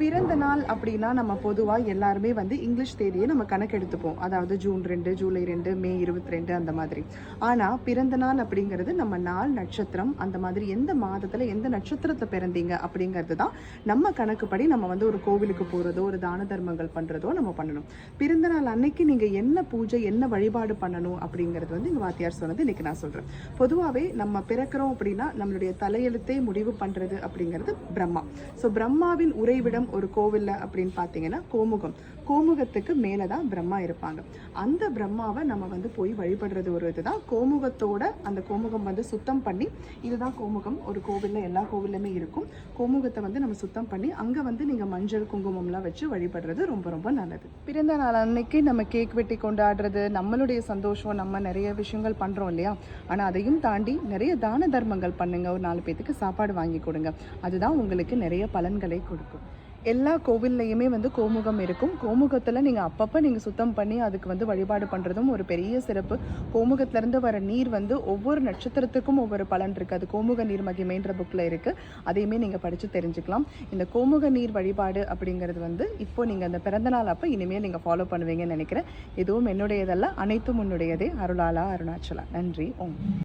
பிறந்த நாள் அப்படின்னா நம்ம பொதுவாக எல்லாருமே வந்து இங்கிலீஷ் தேதியை நம்ம கணக்கெடுத்துப்போம். அதாவது ஜூன் ரெண்டு ஜூலை ரெண்டு மே இருபத்தி ரெண்டு அந்த மாதிரி. ஆனால் பிறந்த நாள் அப்படிங்கிறது நம்ம நாள் நட்சத்திரம் அந்த மாதிரி எந்த மாதத்தில் எந்த நட்சத்திரத்தில் பிறந்தீங்க அப்படிங்கிறது தான் நம்ம கணக்குப்படி நம்ம வந்து ஒரு கோவிலுக்கு போகிறதோ ஒரு தான தர்மங்கள் பண்ணுறதோ நம்ம பண்ணணும். பிறந்த நாள் அன்னைக்கு நீங்கள் என்ன பூஜை என்ன வழிபாடு பண்ணணும் அப்படிங்கிறது வந்து எங்கள் வாத்தியார் சொன்னது இன்னைக்கு நான் சொல்கிறேன் பொதுவாகவே நம்ம பிறக்கிறோம் அப்படின்னா நம்மளுடைய தலையெழுத்தே முடிவு பண்ணுறது அப்படிங்கிறது பிரம்மா. ஸோ பிரம்மாவின் உறைவிடம் ஒரு கோவிலில் அப்படின்னு பார்த்தீங்கன்னா கோமுகம். கோமுகத்துக்கு மேலே தான் பிரம்மா இருப்பாங்க. அந்த பிரம்மாவை நம்ம வந்து போய் வழிபடுறது ஒரு இதுதான். கோமுகத்தோட அந்த கோமுகம் வந்து சுத்தம் பண்ணி இதுதான் கோமுகம். ஒரு கோவிலில் எல்லா கோவிலுமே இருக்கும். கோமுகத்தை வந்து நம்ம சுத்தம் பண்ணி அங்கே வந்து நீங்கள் மஞ்சள் குங்குமம்லாம் வச்சு வழிபடுறது ரொம்ப ரொம்ப நல்லது. பிறந்த நாள் அன்னைக்கு நம்ம கேக் வெட்டி கொண்டாடுறது நம்மளுடைய சந்தோஷம் நம்ம நிறைய விஷயங்கள் பண்ணுறோம் இல்லையா? ஆனால் அதையும் தாண்டி நிறைய தான தர்மங்கள் பண்ணுங்கள் ஒரு நாலு பேத்துக்கு சாப்பாடு வாங்கி கொடுங்க. அதுதான் உங்களுக்கு நிறைய பலன்களை கொடுக்கும். எல்லா கோவில்லையுமே வந்து கோமுகம் இருக்கும். கோமுகத்தில் நீங்கள் அப்பப்போ நீங்கள் சுத்தம் பண்ணி அதுக்கு வந்து வழிபாடு பண்ணுறதும் ஒரு பெரிய சிறப்பு. கோமுகத்திலேருந்து வர நீர் வந்து ஒவ்வொரு நட்சத்திரத்துக்கும் ஒவ்வொரு பலன் இருக்குது அது கோமுக நீர் மகிமைன்ற புக்கில் இருக்குது அதையுமே நீங்கள் படித்து தெரிஞ்சுக்கலாம். இந்த கோமுக நீர் வழிபாடு அப்படிங்கிறது வந்து இப்போ நீங்கள் அந்த பிறந்தநாள் அப்போ இனிமேல் நீங்கள் ஃபாலோ பண்ணுவீங்கன்னு நினைக்கிறேன். எதுவும் என்னுடையதல்ல அனைத்தும் உன்னுடையதே. அருளாலா அருணாச்சலா. நன்றி. ஓம்.